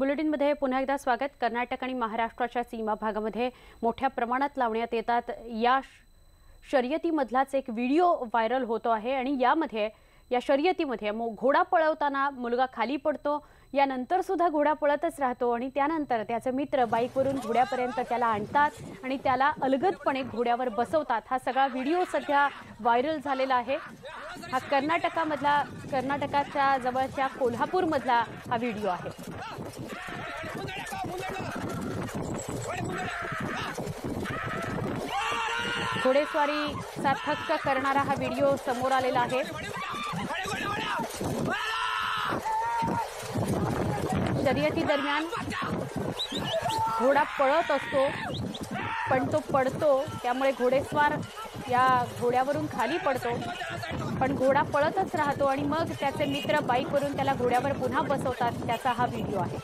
बुलेटिनमध्ये पुन्हा एकदा स्वागत. कर्नाटक आणि महाराष्ट्राच्या सीमा भागामध्ये मोठ्या प्रमाणात लावण्यात येतात. या शर्यतीमधलाच एक व्हिडिओ व्हायरल होतो आहे आणि यामध्ये या शर्यतीमध्ये मो- घोडा पळवताना मुलगा खाली पडतो. यानंतर सुद्धा घोडा पळतच राहतो आणि त्यानंतर त्याचे मित्र बाईकवरून घोड्यापर्यंत त्याला आणतात आणि त्याला अलगदपणे घोड्यावर बसवतात. हा सगळा व्हिडिओ सध्या व्हायरल झालेला आहे. हा कर्नाटकामधला कर्नाटकाच्या जवळच्या कोल्हापूरमधला हा व्हिडिओ आहे. घोडेस्वारीचा थक्क करणारा हा व्हिडिओ समोर आलेला आहे. शर्यती दरम्यान घोडा पळत असतो पण तो पडतो. त्यामुळे घोडेस्वार या घोड्यावरून खाली पडतो. पण घोडा पळतच राहतो आणि मग त्याचे मित्र बाईकवरून त्याला घोड्यावर पुन्हा बसवतात. त्याचा हा व्हिडिओ आहे.